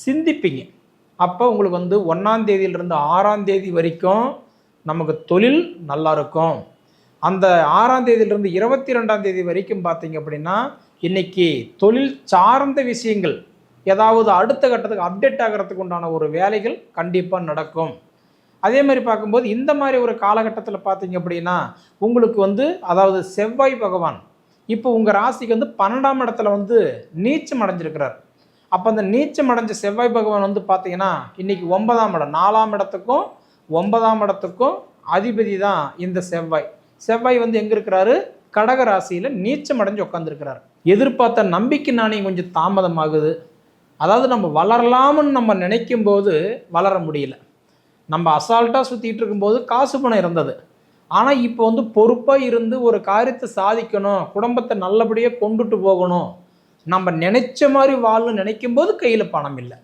சிந்திப்பீங்க. அப்போ உங்களுக்கு வந்து ஒன்றாம் தேதியிலிருந்து ஆறாம் தேதி வரைக்கும் நமக்கு தொழில் நல்லா இருக்கும். அந்த ஆறாம் தேதியிலிருந்து இருபத்தி ரெண்டாம் தேதி வரைக்கும் பார்த்தீங்க அப்படின்னா இன்னைக்கு தொழில் சார்ந்த விஷயங்கள் ஏதாவது அடுத்த கட்டத்துக்கு அப்டேட் ஆகிறதுக்கு உண்டான ஒரு வேலைகள் கண்டிப்பாக நடக்கும். அதே மாதிரி பார்க்கும்போது இந்த மாதிரி ஒரு காலகட்டத்தில் பார்த்தீங்க அப்படின்னா உங்களுக்கு வந்து அதாவது செவ்வாய் பகவான் இப்போ உங்கள் ராசிக்கு வந்து பன்னெண்டாம் இடத்துல வந்து நீச்சம் அடைஞ்சிருக்கிறார். அப்போ அந்த நீச்சம் அடைஞ்ச செவ்வாய் பகவான் வந்து பார்த்தீங்கன்னா இன்னைக்கு ஒன்பதாம் இடம். நாலாம் இடத்துக்கும் ஒன்பதாம் இடத்துக்கும் அதிபதி தான் இந்த செவ்வாய். செவ்வாய் வந்து எங்கே இருக்கிறாரு? கடக ராசியில் நீச்சம் அடைஞ்சு உட்காந்துருக்கிறார் எதிர்பார்த்த நம்பிக்கை நாணயம் கொஞ்சம் தாமதமாகுது. அதாவது நம்ம வளரலாம்னு நம்ம நினைக்கும் போது வளர முடியல. நம்ம அசால்ட்டாக சுற்றிட்டு இருக்கும்போது காசு பணம் இருந்தது. ஆனால் இப்போ வந்து பொறுப்பாக இருந்து ஒரு காரியத்தை சாதிக்கணும் குடும்பத்தை நல்லபடியாக கொண்டுட்டு போகணும் நம்ம நினைச்ச மாதிரி வாழணும் நினைக்கும் போது கையில் பணம் இல்லை.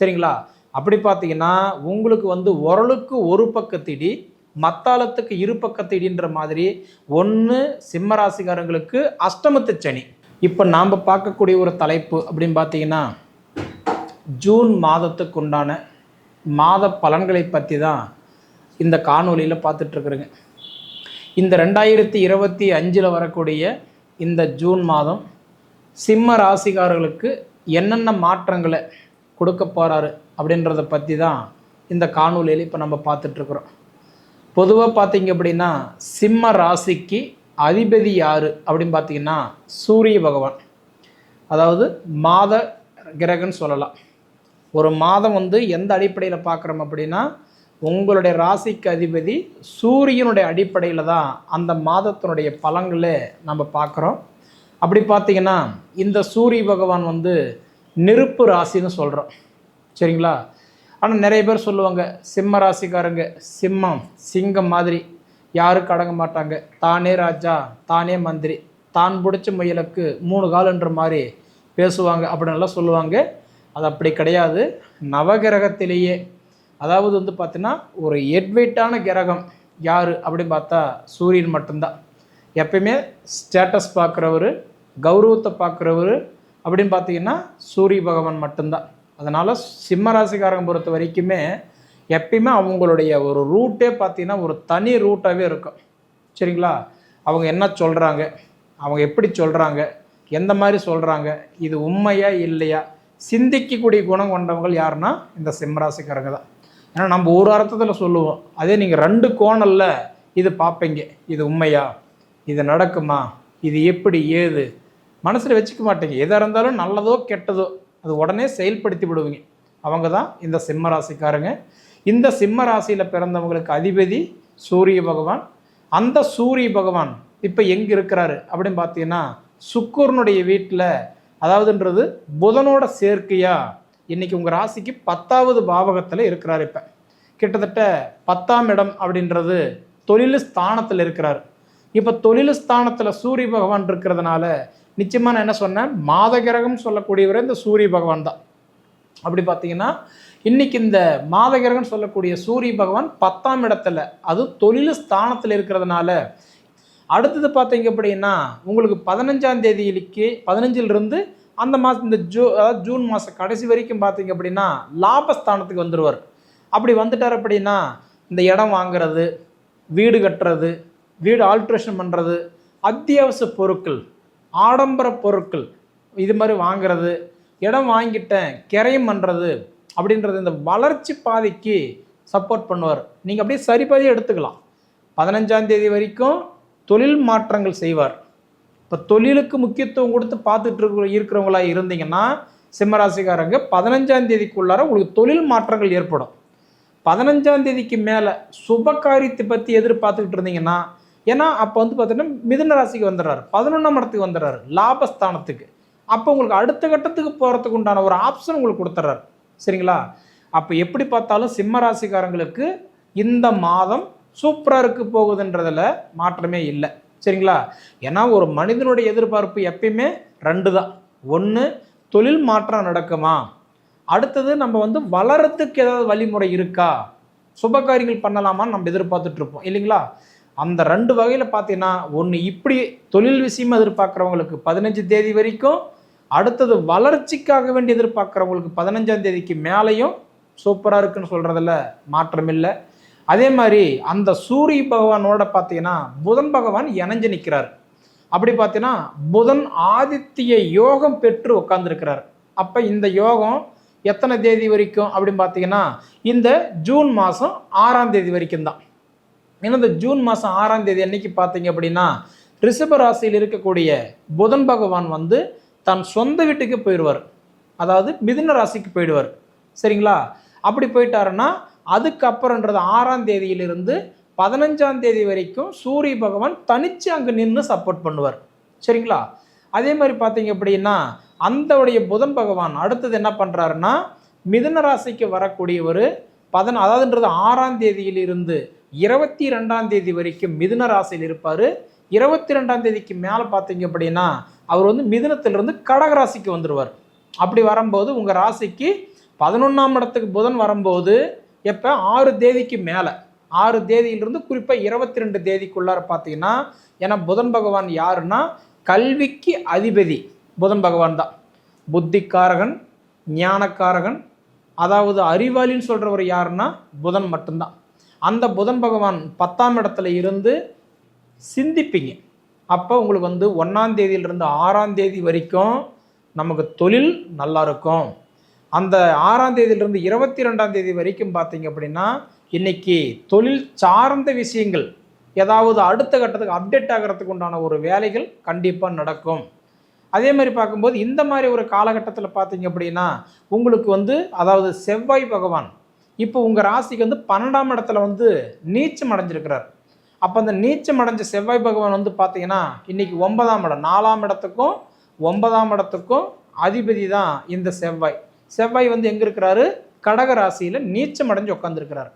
சரிங்களா? அப்படி பார்த்தீங்கன்னா உங்களுக்கு வந்து உரலுக்கு ஒரு பக்கத்திடி மத்தாளத்துக்கு இரு பக்கத்திடின்ற மாதிரி ஒன்று சிம்மராசிகாரங்களுக்கு அஷ்டமத்து சனி. இப்போ நாம் பார்க்கக்கூடிய ஒரு தலைப்பு அப்படின்னு பார்த்தீங்கன்னா ஜூன் மாதத்துக்கு உண்டான மாத பலன்களை பற்றி தான் இந்த காணொலியில் பார்த்துட்ருக்குறேங்க இந்த ரெண்டாயிரத்தி இருபத்தி அஞ்சில் வரக்கூடிய இந்த ஜூன் மாதம் சிம்ம ராசிக்காரர்களுக்கு என்னென்ன மாற்றங்களை கொடுக்க போகிறாரு அப்படின்றத பற்றி தான் இந்த காணொலியில் இப்போ நம்ம பார்த்துட்ருக்குறோம் பொதுவாக பார்த்தீங்க அப்படின்னா சிம்ம ராசிக்கு அதிபதி யார் அப்படின்னு பார்த்தீங்கன்னா சூரிய பகவான். அதாவது மாத கிரகன்னு சொல்லலாம். ஒரு மாதம் வந்து எந்த அடிப்படையில் பார்க்குறோம் அப்படின்னா உங்களுடைய ராசிக்கு அதிபதி சூரியனுடைய அடிப்படையில் தான் அந்த மாதத்தினுடைய பலங்களை நம்ம பார்க்குறோம். அப்படி பார்த்தீங்கன்னா இந்த சூரிய பகவான் வந்து நெருப்பு ராசின்னு சொல்கிறோம் சரிங்களா? ஆனால் நிறைய பேர் சொல்லுவாங்க சிம்ம ராசிக்காரங்க சிம்மம் சிங்கம் மாதிரி யாரும் அடங்க மாட்டாங்க. தானே ராஜா தானே மந்திரி. தான் பிடிச்ச முயலுக்கு மூணு காலன்ற மாதிரி பேசுவாங்க அப்படின்லாம் சொல்லுவாங்க. அது அப்படி கிடையாது. நவகிரகத்திலேயே அதாவது வந்து பார்த்தீங்கன்னா ஒரு எட்வைட்டான கிரகம் யார் அப்படின்னு பார்த்தா சூரியன் மட்டும்தான். எப்பயுமே ஸ்டேட்டஸ் பார்க்குறவர் கௌரவத்தை பார்க்குறவர் அப்படின்னு பார்த்தீங்கன்னா சூரிய பகவான் மட்டும்தான். அதனால் சிம்ம ராசிக்காரங்க பொறுத்த வரைக்குமே எப்பயுமே அவங்களுடைய ஒரு ரூட்டே பார்த்தீங்கன்னா ஒரு தனி ரூட்டாகவே இருக்கும். சரிங்களா? அவங்க என்ன சொல்கிறாங்க அவங்க எப்படி சொல்கிறாங்க எந்த மாதிரி சொல்கிறாங்க இது உண்மையா இல்லையா? சிந்திக்கக்கூடிய குணம் கொண்டவங்கள் யாருன்னா இந்த சிம்மராசிக்காரங்க தான். ஏன்னா நம்ம ஒரு அர்த்தத்தில் சொல்லுவோம். அதே நீங்கள் ரெண்டு கோணலில் இது பார்ப்பீங்க. இது உண்மையா? இது நடக்குமா? இது எப்படி ஏது? மனசில் வச்சுக்க மாட்டீங்க. எதாக இருந்தாலும் நல்லதோ கெட்டதோ அது உடனே செயல்படுத்தி விடுவீங்க. அவங்க தான் இந்த சிம்ம ராசிக்காரங்க. இந்த சிம்ம ராசியில் பிறந்தவங்களுக்கு அதிபதி சூரிய பகவான். அந்த சூரிய பகவான் இப்போ எங்கே இருக்கிறாரு அப்படின்னு பார்த்தீங்கன்னா சுக்கூர்னுடைய வீட்டில் அதாவதுன்றது புதனோட சேர்க்கையா இன்னைக்கு உங்கள் ராசிக்கு பத்தாவது பாவகத்தில் இருக்கிறார் இப்போ. கிட்டத்தட்ட பத்தாம் இடம் அப்படின்றது தொழில் ஸ்தானத்தில் இருக்கிறார். இப்போ தொழில் ஸ்தானத்தில் சூரிய பகவான் இருக்கிறதுனால நிச்சயமாக நான் என்ன சொன்னேன்? மாத கிரகம் சொல்லக்கூடியவர் இந்த சூரிய பகவான் தான். அப்படி பார்த்தீங்கன்னா இன்னைக்கு இந்த மாத கிரகம் சொல்லக்கூடிய சூரிய பகவான் பத்தாம் இடத்துல அது தொழில் ஸ்தானத்தில் இருக்கிறதுனால அடுத்தது பார்த்தீங்க அப்படின்னா உங்களுக்கு பதினஞ்சாம் தேதியிலுக்கு பதினஞ்சிலிருந்து அந்த மாதம் இந்த ஜூ அதாவது ஜூன் மாதம் கடைசி வரைக்கும் பார்த்தீங்க அப்படின்னா லாபஸ்தானத்துக்கு வந்துடுவார் அப்படி வந்துட்டார் அப்படின்னா இந்த இடம் வாங்குறது வீடு கட்டுறது வீடு ஆல்ட்ரேஷன் பண்ணுறது அத்தியாவசிய பொருட்கள் ஆடம்பர பொருட்கள். இது மாதிரி வாங்குறது இடம் வாங்கிட்டேன் கிரையம் பண்ணுறது அப்படின்றது இந்த வளர்ச்சி பாதைக்கு சப்போர்ட் பண்ணுவார். நீங்கள் அப்படியே சரிபாதியாக எடுத்துக்கலாம். பதினஞ்சாம் தேதி வரைக்கும் தொழில் மாற்றங்கள் செய்வார். இப்போ தொழிலுக்கு முக்கியத்துவம் கொடுத்து பார்த்துட்டு இருக்கிறவங்களா இருந்தீங்கன்னா சிம்மராசிக்காரங்க பதினஞ்சாம் தேதிக்குள்ளார உங்களுக்கு தொழில் மாற்றங்கள் ஏற்படும். பதினஞ்சாம் தேதிக்கு மேலே சுப காரியத்தை பற்றி எதிர்பார்த்துக்கிட்டு இருந்தீங்கன்னா ஏன்னா அப்போ வந்து பார்த்தீங்கன்னா மிதுன ராசிக்கு வந்துடுறாரு. பதினொன்றாம் இடத்துக்கு வந்துடுறாரு. லாபஸ்தானத்துக்கு. அப்போ உங்களுக்கு அடுத்த கட்டத்துக்கு போகிறதுக்கு உண்டான ஒரு ஆப்ஷன் உங்களுக்கு கொடுத்துட்றாரு. சரிங்களா? அப்போ எப்படி பார்த்தாலும் சிம்ம ராசிக்காரங்களுக்கு இந்த மாதம் சூப்பராக இருக்கு போகுதுன்றதில் மாற்றமே இல்லை. சரிங்களா? ஏன்னா ஒரு மனிதனுடைய எதிர்பார்ப்பு எப்பயுமே ரெண்டு தான் ஒன்று தொழில் மாற்றம் நடக்குமா? அடுத்தது நம்ம வந்து வளரத்துக்கு ஏதாவது வழிமுறை இருக்கா? சுப காரியங்கள் பண்ணலாமான்னு நம்ம எதிர்பார்த்துட்ருப்போம் இல்லைங்களா? அந்த ரெண்டு வகையில் பார்த்தீங்கன்னா ஒன்று இப்படி தொழில் விஷயமாக எதிர்பார்க்குறவங்களுக்கு பதினஞ்சு தேதி வரைக்கும் அடுத்தது வளர்ச்சிக்காக வேண்டி எதிர்பார்க்குறவங்களுக்கு பதினஞ்சாம் தேதிக்கு மேலேயும் சூப்பராக இருக்குன்னு சொல்கிறதில் மாற்றம் இல்லை. அதே மாதிரி அந்த சூரிய பகவானோட பார்த்தீங்கன்னா புதன் பகவான் இணைஞ்சு நிற்கிறார் அப்படி பார்த்தீங்கன்னா புதன் ஆதித்ய யோகம் பெற்று உட்காந்துருக்கிறார் அப்போ இந்த யோகம் எத்தனை தேதி வரைக்கும் அப்படின்னு பார்த்தீங்கன்னா இந்த ஜூன் மாதம் ஆறாம் தேதி வரைக்கும் தான். ஏன்னா இந்த ஜூன் மாதம் ஆறாம் தேதி அன்னைக்கு பார்த்தீங்க அப்படின்னா ரிஷப ராசியில் இருக்கக்கூடிய புதன் பகவான் வந்து தன் சொந்த வீட்டுக்கு போயிடுவார். அதாவது மிதுன ராசிக்கு போயிடுவார். சரிங்களா? அப்படி போயிட்டாருன்னா அதுக்கப்புறன்றது ஆறாம் தேதியிலிருந்து பதினஞ்சாம் தேதி வரைக்கும் சூரிய பகவான் தனிச்சு அங்கே நின்று சப்போர்ட் பண்ணுவார். சரிங்களா? அதே மாதிரி பார்த்தீங்க அப்படின்னா அந்தவுடைய புதன் பகவான் அடுத்தது என்ன பண்ணுறாருன்னா மிதுன ராசிக்கு வரக்கூடியவர் பதன அதாவதுன்றது ஆறாம் தேதியிலிருந்து இருபத்தி ரெண்டாம் தேதி வரைக்கும் மிதுன ராசியில் இருப்பார். இருபத்தி ரெண்டாம் தேதிக்கு மேலே பார்த்தீங்க அப்படின்னா அவர் வந்து மிதுனத்திலிருந்து கடக ராசிக்கு வந்துடுவார் அப்படி வரும்போது உங்கள் ராசிக்கு பதினொன்றாம் இடத்துக்கு புதன் வரும்போது எப்போ? ஆறு தேதிக்கு மேலே. ஆறு தேதியிலிருந்து குறிப்பாக இருபத்தி ரெண்டு தேதிக்குள்ளார பார்த்தீங்கன்னா ஏன்னா புதன் பகவான் யாருன்னா கல்விக்கு அதிபதி புதன் பகவான் தான். புத்திக்காரகன் ஞானக்காரகன் அதாவது அறிவாளின்னு சொல்கிறவர் யாருன்னா புதன் மட்டும்தான். அந்த புதன் பகவான் பத்தாம் இடத்துல இருந்து சிந்திப்பீங்க. அப்போ உங்களுக்கு வந்து ஒன்றாம் தேதியிலிருந்து ஆறாம் தேதி வரைக்கும் நமக்கு தொழில் நல்லா இருக்கும். அந்த ஆறாம் தேதியிலிருந்து இருபத்தி ரெண்டாம் தேதி வரைக்கும் பார்த்தீங்க அப்படின்னா இன்னைக்கு தொழில் சார்ந்த விஷயங்கள் ஏதாவது அடுத்த கட்டத்துக்கு அப்டேட் ஆகிறதுக்கு உண்டான ஒரு வேலைகள் கண்டிப்பாக நடக்கும். அதே மாதிரி பார்க்கும்போது இந்த மாதிரி ஒரு காலகட்டத்தில் பார்த்தீங்க அப்படின்னா உங்களுக்கு வந்து அதாவது செவ்வாய் பகவான் இப்போ உங்கள் ராசிக்கு வந்து பன்னெண்டாம் இடத்துல வந்து நீச்சம் அடைஞ்சிருக்கிறார். அப்போ அந்த நீச்சம் அடைஞ்ச செவ்வாய் பகவான் வந்து பார்த்தீங்கன்னா இன்னைக்கு ஒன்பதாம் இடம். நாலாம் இடத்துக்கும் ஒன்பதாம் இடத்துக்கும் அதிபதி தான் இந்த செவ்வாய். செவ்வாய் வந்து எங்கே இருக்கிறாரு? கடக ராசியில் நீச்சம் அடைஞ்சு உட்காந்துருக்கிறார்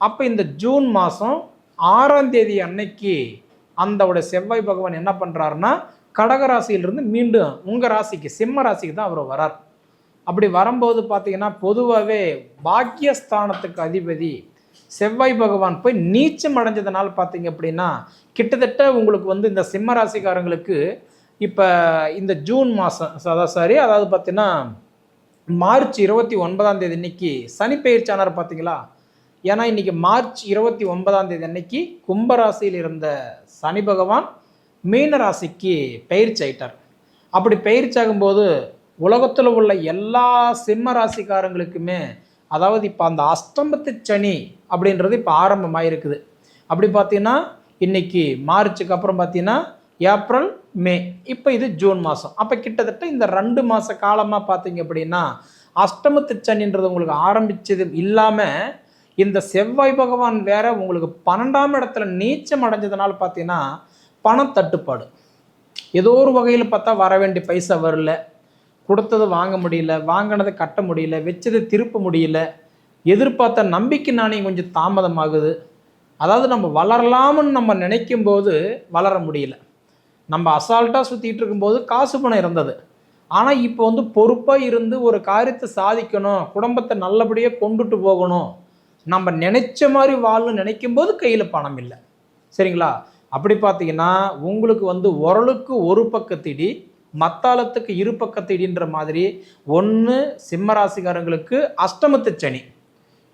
அப்போ இந்த ஜூன் மாதம் ஆறாம் தேதி அன்னைக்கு அந்தோட செவ்வாய் பகவான் என்ன பண்ணுறாருன்னா கடக ராசியிலிருந்து மீண்டும் உங்கள் ராசிக்கு சிம்ம ராசிக்கு தான் அவர் வரார். அப்படி வரும்போது பார்த்தீங்கன்னா பொதுவாகவே பாக்கியஸ்தானத்துக்கு அதிபதி செவ்வாய் பகவான் போய் நீச்சம் அடைஞ்சதுனால பார்த்தீங்க அப்படின்னா கிட்டத்தட்ட உங்களுக்கு வந்து இந்த சிம்ம ராசிக்காரங்களுக்கு இப்போ இந்த ஜூன் மாதம் அதாவது சாரி அதாவது பார்த்தீங்கன்னா மார்ச் இருபத்தி ஒன்பதாம் தேதி இன்னைக்கு சனி பயிற்சியானார் பார்த்தீங்களா? ஏன்னா இன்றைக்கி மார்ச் இருபத்தி ஒன்பதாம் தேதி அன்னைக்கு கும்பராசியில் இருந்த சனி பகவான் மீன ராசிக்கு பயிற்சி ஆயிட்டார். அப்படி பயிற்சி ஆகும்போது உலகத்தில் உள்ள எல்லா சிம்ம ராசிக்காரங்களுக்குமே அதாவது இப்போ அந்த அஷ்டமத்து சனி அப்படின்றது இப்போ ஆரம்பமாயிருக்குது. அப்படி பார்த்தீங்கன்னா இன்னைக்கு மார்ச்சுக்கு அப்புறம் பார்த்தீங்கன்னா ஏப்ரல் மே இப்போ இது ஜூன் மாதம் அப்போ கிட்டத்தட்ட இந்த ரெண்டு மாத காலமாக பார்த்தீங்க அப்படின்னா அஷ்டமத்து சனின்றது உங்களுக்கு ஆரம்பித்தது இல்லாமல் இந்த செவ்வாய் பகவான் வேற உங்களுக்கு பன்னெண்டாம் இடத்துல நீச்சம் அடைஞ்சதுனால பார்த்தீங்கன்னா பணத்தட்டுப்பாடு. ஏதோ ஒரு வகையில் பார்த்தா வர வேண்டிய பைசா வரல. கொடுத்தது வாங்க முடியல வாங்கினதை கட்ட முடியல வச்சதை திருப்ப முடியல எதிர்பார்த்த நம்பிக்கை நாணயம் கொஞ்சம் தாமதமாகுது. அதாவது நம்ம வளரலாம்னு நம்ம நினைக்கும் போது வளர முடியல. நம்ம அசால்ட்டாக சுற்றிட்டு இருக்கும்போது காசு பணம் இருந்தது. ஆனால் இப்போ வந்து பொறுப்பாக இருந்து ஒரு காரியத்தை சாதிக்கணும் குடும்பத்தை நல்லபடியாக கொண்டுட்டு போகணும் நம்ம நினைச்ச மாதிரி வாழ்னு நினைக்கும் போது கையில் பணம் இல்லை. சரிங்களா? அப்படி பார்த்தீங்கன்னா உங்களுக்கு வந்து உரலுக்கு ஒரு பக்கத்திடி மத்தாளத்துக்கு இரு பக்கத்திடின்ற மாதிரி ஒன்று சிம்மராசிக்காரங்களுக்கு அஷ்டமத்து சனி.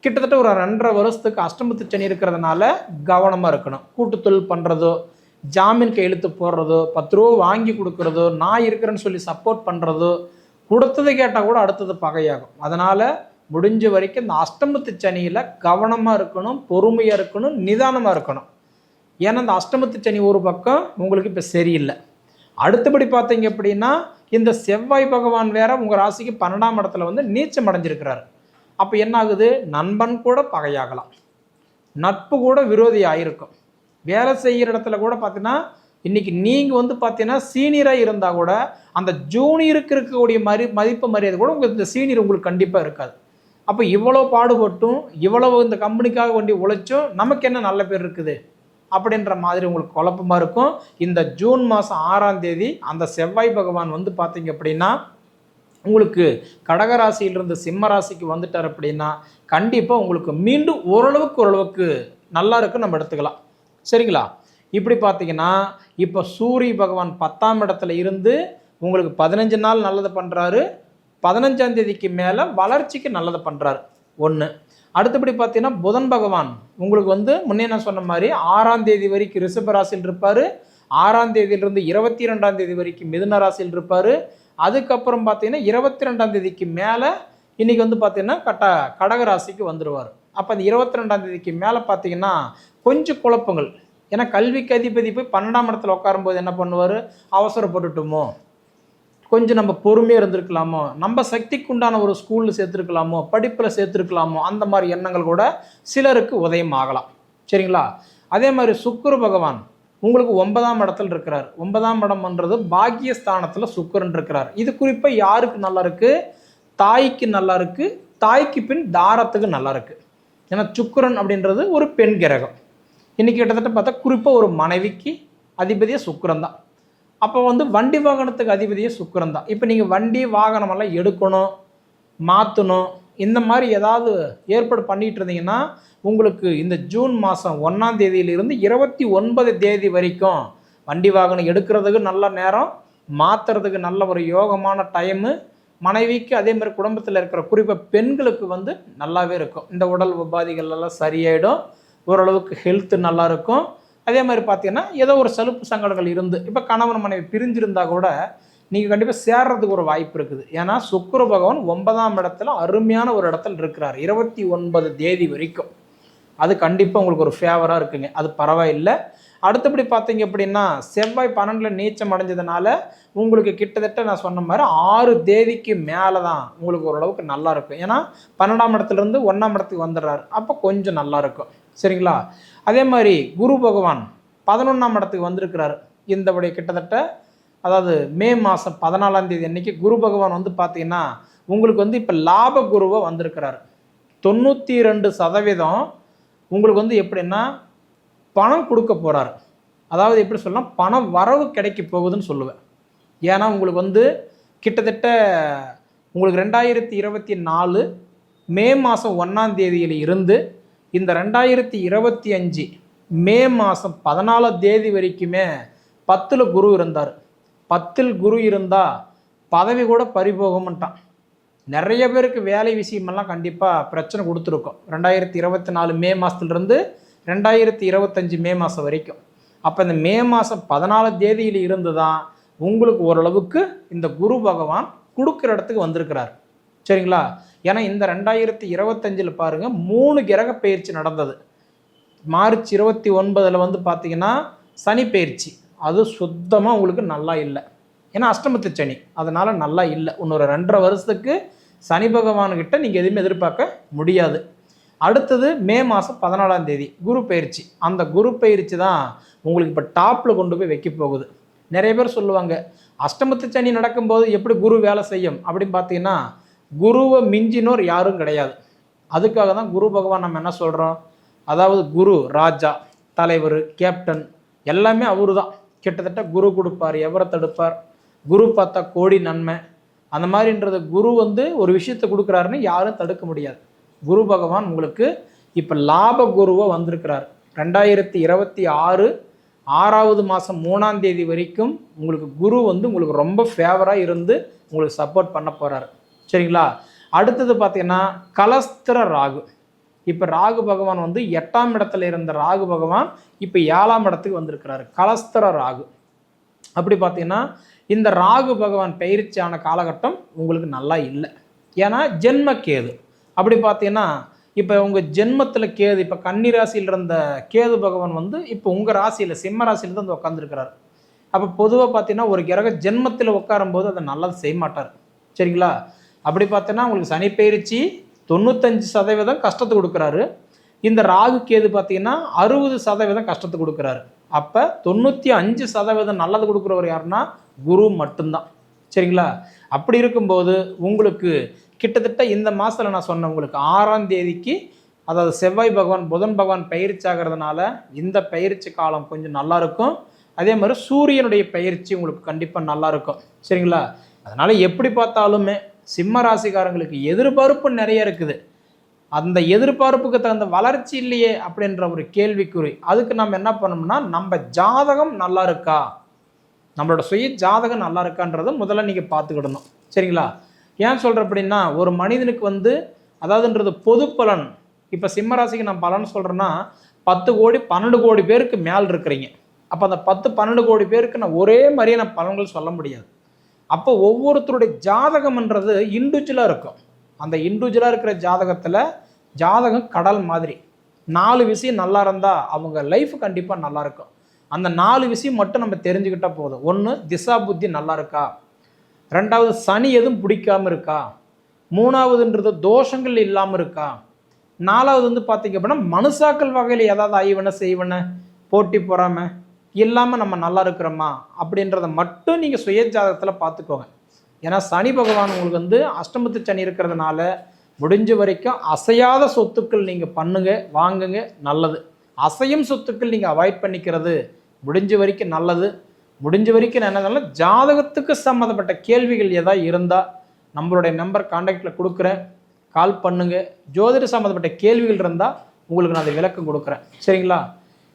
கிட்டத்தட்ட ஒரு ரெண்டரை வருஷத்துக்கு அஷ்டமத்து சனி இருக்கிறதுனால கவனமாக இருக்கணும். கூட்டுத்தொழில் பண்ணுறதோ ஜாமீன் கையெழுத்து போடுறதோ பத்து ரூபா வாங்கி கொடுக்குறதோ நான் இருக்கிறேன்னு சொல்லி சப்போர்ட் பண்ணுறதோ கொடுத்தது கேட்டால் கூட அடுத்தது பகையாகும். அதனால் முடிஞ்ச வரைக்கும் இந்த அஷ்டமத்து சனியில் கவனமாக இருக்கணும் பொறுமையாக இருக்கணும் நிதானமாக இருக்கணும். ஏன்னா இந்த அஷ்டமத்து சனி ஒரு பக்கம் உங்களுக்கு இப்போ சரியில்லை. அடுத்தபடி பார்த்தீங்க அப்படின்னா இந்த செவ்வாய் பகவான் வேற உங்கள் ராசிக்கு பன்னெண்டாம் இடத்துல வந்து நீச்சம் அடைஞ்சிருக்கிறாரு. அப்போ என்ன ஆகுது? நண்பன் கூட பகையாகலாம். நட்பு கூட விரோதி ஆயிருக்கும். வேலை செய்கிற இடத்துல கூட பார்த்தீங்கன்னா இன்றைக்கி நீங்கள் வந்து பார்த்தீங்கன்னா சீனியராக இருந்தால் கூட அந்த ஜூனியருக்கு இருக்கக்கூடிய மதி மதிப்பு மரியாதை கூட உங்களுக்கு இந்த சீனியர் உங்களுக்கு கண்டிப்பாக இருக்காது. அப்போ இவ்வளோ பாடுபட்டும் இவ்வளவு இந்த கம்பெனிக்காக வேண்டி உழைச்சும் நமக்கு என்ன நல்ல பேர் இருக்குது? அப்படின்ற மாதிரி உங்களுக்கு குழப்பமா இருக்கும். இந்த ஜூன் மாதம் ஆறாம் தேதி அந்த செவ்வாய் பகவான் வந்து பார்த்தீங்க அப்படின்னா உங்களுக்கு கடகராசியிலிருந்து சிம்ம ராசிக்கு வந்துட்டார் அப்படின்னா கண்டிப்பாக உங்களுக்கு மீண்டும் ஓரளவுக்கு ஓரளவுக்கு நல்லா இருக்கும் நம்ம எடுத்துக்கலாம். சரிங்களா? இப்படி பார்த்தீங்கன்னா இப்போ சூரிய பகவான் பத்தாம் இடத்துல இருந்து உங்களுக்கு பதினஞ்சு நாள் நல்லது பண்ணுறாரு பதினஞ்சாம் தேதிக்கு மேலே வளர்ச்சிக்கு நல்லது பண்ணுறாரு ஒன்று அடுத்தபடி பார்த்தீங்கன்னா புதன் பகவான். உங்களுக்கு வந்து முன்னே நான் சொன்ன மாதிரி ஆறாம் தேதி வரைக்கும் ரிஷபராசியில் இருப்பார். ஆறாம் தேதியிலிருந்து இருபத்தி ரெண்டாம் தேதி வரைக்கும் மிதுன ராசியில் இருப்பார். அதுக்கப்புறம் பார்த்தீங்கன்னா இருபத்தி ரெண்டாம் தேதிக்கு மேலே இன்னைக்கு வந்து பார்த்தீங்கன்னா கட்ட கடகராசிக்கு வந்துடுவார் அப்போ அந்த இருபத்தி ரெண்டாம் தேதிக்கு மேலே பார்த்தீங்கன்னா கொஞ்சம் குழப்பங்கள். ஏன்னா கல்விக்கு அதிபதி போய் பன்னெண்டாம் இடத்துல உட்காரும்போது என்ன பண்ணுவார்? அவசரப்பட்டுட்டுமோ? கொஞ்சம் நம்ம பொறுமையாக இருந்திருக்கலாமோ? நம்ம சக்திக்கு உண்டான ஒரு ஸ்கூலில் சேர்த்துருக்கலாமோ? படிப்பில் சேர்த்துருக்கலாமோ? அந்த மாதிரி எண்ணங்கள் கூட சிலருக்கு உதயம் ஆகலாம் சரிங்களா? அதே மாதிரி சுக்குரு பகவான் உங்களுக்கு ஒன்பதாம் இடத்துல இருக்கிறார். ஒன்பதாம் இடம்ன்றது பாக்கியஸ்தானத்தில் சுக்கரன் இருக்கிறார். இது குறிப்பாக யாருக்கு நல்லா இருக்குது தாய்க்கு நல்லா இருக்குது தாய்க்கு பின் தாரத்துக்கு நல்லா இருக்குது ஏன்னா சுக்கிரன் அப்படின்றது ஒரு பெண் கிரகம். இன்றைக்கி கிட்டத்தட்ட பார்த்தா குறிப்பாக ஒரு மனைவிக்கு அதிபதியாக சுக்கரன் தான். அப்போ வந்து வண்டி வாகனத்துக்கு அதிபதியே சுக்கரன் தான். இப்போ நீங்கள் வண்டி வாகனமெல்லாம் எடுக்கணும் மாற்றணும் இந்த மாதிரி ஏதாவது ஏற்பாடு பண்ணிட்டு இருந்தீங்கன்னா உங்களுக்கு இந்த ஜூன் மாதம் ஒன்றாம் தேதியிலிருந்து இருபத்தி ஒன்பது தேதி வரைக்கும் வண்டி வாகனம் எடுக்கிறதுக்கு நல்ல நேரம் மாற்றுறதுக்கு நல்ல ஒரு யோகமான டைமு மனைவிக்கு அதே மாதிரி குடும்பத்தில் இருக்கிற குறிப்பாக பெண்களுக்கு வந்து நல்லாவே இருக்கும். இந்த உடல் உபாதைகள் எல்லாம் சரியாயிடும். ஓரளவுக்கு ஹெல்த்து நல்லாயிருக்கும் அதே மாதிரி பார்த்தீங்கன்னா ஏதோ ஒரு சலுப்பு சங்கடங்கள் இருந்து இப்போ கணவன் மனைவி பிரிஞ்சிருந்தா கூட நீங்கள் கண்டிப்பாக சேர்றதுக்கு ஒரு வாய்ப்பு இருக்குது. ஏன்னா சுக்கிர பகவான் ஒன்பதாம் இடத்துல அருமையான ஒரு இடத்துல இருக்கிறார். இருபத்தி ஒன்பது தேதி வரைக்கும். அது கண்டிப்பாக உங்களுக்கு ஒரு ஃபேவராக இருக்குங்க. அது பரவாயில்லை. அடுத்தபடி பார்த்தீங்க அப்படின்னா செவ்வாய் பன்னெண்டில் நீச்சம் அடைஞ்சதுனால உங்களுக்கு கிட்டத்தட்ட நான் சொன்ன மாதிரி ஆறு தேதிக்கு மேலே தான் உங்களுக்கு ஓரளவுக்கு நல்லா இருக்கும். ஏன்னா பன்னெண்டாம் இடத்துலேருந்து ஒன்றாம் இடத்துக்கு வந்துடுறாரு. அப்போ கொஞ்சம் நல்லா இருக்கும். சரிங்களா? அதே மாதிரி குரு பகவான் பதினொன்றாம் இடத்துக்கு வந்திருக்கிறார். இந்த உடைய கிட்டத்தட்ட அதாவது மே மாதம் பதினாலாம் தேதி அன்னைக்கு குரு பகவான் வந்து பார்த்தீங்கன்னா உங்களுக்கு வந்து இப்போ லாப குருவாக வந்திருக்கிறார். தொண்ணூற்றி ரெண்டு சதவீதம் உங்களுக்கு வந்து எப்படின்னா பணம் கொடுக்க போகிறாரு அதாவது எப்படி சொல்லலாம் பணம் வரவு கிடைக்க போகுதுன்னு சொல்லுவேன். ஏன்னா உங்களுக்கு வந்து கிட்டத்தட்ட உங்களுக்கு ரெண்டாயிரத்தி இருபத்தி நாலு மே மாதம் ஒன்றாம் தேதியில் இருந்து இந்த ரெண்டாயிரத்தி இருபத்தி அஞ்சு மே மாதம் பதினாலாம் தேதி வரைக்குமே பத்தில் குரு இருந்தார். பத்தில் குரு இருந்தால் பதவி கூட பறிபோகமாட்டான் நிறைய பேருக்கு வேலை விஷயமெல்லாம் கண்டிப்பாக பிரச்சனை கொடுத்துருக்கோம். ரெண்டாயிரத்தி இருபத்தி நாலு மே மாதத்துலேருந்து ரெண்டாயிரத்தி இருபத்தஞ்சி மே மாதம் வரைக்கும். அப்போ இந்த மே மாதம் பதினாலு தேதியில் இருந்து தான் உங்களுக்கு ஓரளவுக்கு இந்த குரு பகவான் கொடுக்குற இடத்துக்கு வந்திருக்கிறார். சரிங்களா? ஏன்னா இந்த ரெண்டாயிரத்தி இருபத்தஞ்சில் பாருங்கள் மூணு கிரக பயிற்சி நடந்தது. மார்ச் இருபத்தி ஒன்பதில் வந்து பார்த்தீங்கன்னா சனி பயிற்சி. அது சுத்தமாக உங்களுக்கு நல்லா இல்லை. ஏன்னா அஷ்டமத்து சனி. அதனால் நல்லா இல்லை. இன்னொரு ரெண்டரை வருஷத்துக்கு சனி பகவான்கிட்ட நீங்கள் எதுவுமே எதிர்பார்க்க முடியாது. அடுத்தது மே மாதம் பதினாலாம் தேதி குரு பயிற்சி. அந்த குரு பயிற்சி தான் உங்களுக்கு இப்போ டாப்பில் கொண்டு போய் வைக்க போகுது. நிறைய பேர் சொல்லுவாங்க அஷ்டமத்து சனி நடக்கும்போது எப்படி குரு வேலை செய்யும் அப்படின்னு பார்த்தீங்கன்னா குருவை மிஞ்சினோர் யாரும் கிடையாது. அதுக்காக தான் குரு பகவான் நம்ம என்ன சொல்கிறோம் அதாவது குரு ராஜா தலைவர் கேப்டன் எல்லாமே அவரு தான் கிட்டத்தட்ட குரு கொடுப்பார் எவரை தடுப்பார்? குரு பார்த்தா கோடி நன்மை. அந்த மாதிரின்றது குரு வந்து ஒரு விஷயத்தை கொடுக்குறாருன்னு யாரும் தடுக்க முடியாது. குரு பகவான் உங்களுக்கு இப்போ லாப குருவாக வந்திருக்கிறார். ரெண்டாயிரத்தி இருபத்தி ஆறு ஆறாவது மாதம் மூணாம் தேதி வரைக்கும் உங்களுக்கு குரு வந்து உங்களுக்கு ரொம்ப ஃபேவராக இருந்து உங்களுக்கு சப்போர்ட் பண்ண போகிறாரு சரிங்களா? அடுத்தது பார்த்தீங்கன்னா கலஸ்திர ராகு. இப்போ ராகு பகவான் வந்து எட்டாம் இடத்துல இருந்த ராகு பகவான் இப்போ ஏழாம் இடத்துக்கு வந்திருக்கிறாரு. கலஸ்திர ராகு. அப்படி பார்த்தீங்கன்னா இந்த ராகு பகவான் பயிற்சியான காலகட்டம் உங்களுக்கு நல்லா இல்லை. ஏன்னா ஜென்ம கேது. அப்படி பார்த்தீங்கன்னா இப்போ உங்கள் ஜென்மத்தில் கேது இப்போ கன்னி ராசியில் இருந்த கேது பகவான் வந்து இப்போ உங்கள் ராசியில் சிம்ம ராசியில் தான் வந்து உட்காந்துருக்கிறார் அப்போ பொதுவாக பார்த்தீங்கன்னா ஒரு கிரக ஜென்மத்தில் உட்காரும்போது அதை நல்லது செய்ய மாட்டார். சரிங்களா? அப்படி பார்த்தோன்னா உங்களுக்கு சனி பயிற்சி தொண்ணூத்தஞ்சு சதவீதம் கஷ்டத்தை கொடுக்குறாரு. இந்த ராகு கேது பார்த்தீங்கன்னா அறுபது சதவீதம் கஷ்டத்தை கொடுக்குறாரு. அப்போ தொண்ணூற்றி அஞ்சு சதவீதம் நல்லது கொடுக்குறவர் யாருன்னா குரு மட்டும்தான். சரிங்களா? அப்படி இருக்கும்போது உங்களுக்கு கிட்டத்தட்ட இந்த மாதத்தில் நான் சொன்ன உங்களுக்கு ஆறாம் தேதிக்கு அதாவது செவ்வாய் பகவான் புதன் பகவான் பயிற்சி ஆகிறதுனால இந்த பயிற்சி காலம் கொஞ்சம் நல்லா இருக்கும். அதே மாதிரி சூரியனுடைய பயிற்சி உங்களுக்கு கண்டிப்பாக நல்லா இருக்கும். சரிங்களா? அதனால் எப்படி பார்த்தாலுமே சிம்ம ராசிக்காரங்களுக்கு எதிர்பார்ப்பு நிறைய இருக்குது. அந்த எதிர்பார்ப்புக்கு தகுந்த வளர்ச்சி இல்லையே அப்படின்ற ஒரு கேள்விக்குறி. அதுக்கு நம்ம என்ன பண்ணோம்னா நம்ம ஜாதகம் நல்லா இருக்கா? நம்மளோட சுய ஜாதகம் நல்லா இருக்கான்றதை முதல்ல நீங்கள் பார்த்துக்கிடணும். சரிங்களா? ஏன் சொல்கிற அப்படின்னா ஒரு மனிதனுக்கு வந்து அதாவதுன்றது பொது பலன். இப்போ சிம்ம ராசிக்கு நான் பலன் சொல்கிறேன்னா பத்து கோடி பன்னெண்டு கோடி பேருக்கு மேல் இருக்கிறீங்க. அப்போ அந்த பத்து பன்னெண்டு கோடி பேருக்கு நான் ஒரே மாதிரியே நான் பலன்கள் சொல்ல முடியாது. அப்போ ஒவ்வொருத்தருடைய ஜாதகம்ன்றது இண்டிவிஜுவலாக இருக்கும். அந்த இண்டிவிஜுவலாக இருக்கிற ஜாதகத்தில் ஜாதகம் கடல் மாதிரி. நாலு விஷயம் நல்லா இருந்தால் அவங்க லைஃப் கண்டிப்பாக நல்லா இருக்கும். அந்த நாலு விஷயம் மட்டும் நம்ம தெரிஞ்சுக்கிட்டால் போதும். ஒன்று திசா புத்தி நல்லா இருக்கா? ரெண்டாவது சனி எதுவும் பிடிக்காம இருக்கா? மூணாவதுன்றது தோஷங்கள் இல்லாமல் இருக்கா? நாலாவது வந்து பார்த்திங்க அப்படின்னா மனுஷாக்கள் வகையில் ஏதாவது ஐவனை செய்வன. போட்டி போகாமல் இல்லாமல் நம்ம நல்லா இருக்கிறோமா? அப்படின்றத மட்டும் நீங்கள் சுய ஜாதகத்தில் பார்த்துக்கோங்க. ஏன்னா சனி பகவான் உங்களுக்கு வந்து அஷ்டமத்து சனி இருக்கிறதுனால முடிஞ்ச வரைக்கும் அசையாத சொத்துக்கள் நீங்கள் பண்ணுங்க வாங்குங்க நல்லது. அசையும் சொத்துக்கள் நீங்கள் அவாய்ட் பண்ணிக்கிறது முடிஞ்ச வரைக்கும் நல்லது. முடிஞ்ச வரைக்கும் நான் என்ன ஜாதகத்துக்கு சம்மந்தப்பட்ட கேள்விகள் ஏதாவது இருந்தால் நம்மளுடைய நம்பர் காண்டாக்டில் கொடுக்குறேன். கால் பண்ணுங்கள் ஜோதிட சம்மந்தப்பட்ட கேள்விகள் இருந்தால் உங்களுக்கு நான் அதை விளக்கம் கொடுக்குறேன். சரிங்களா?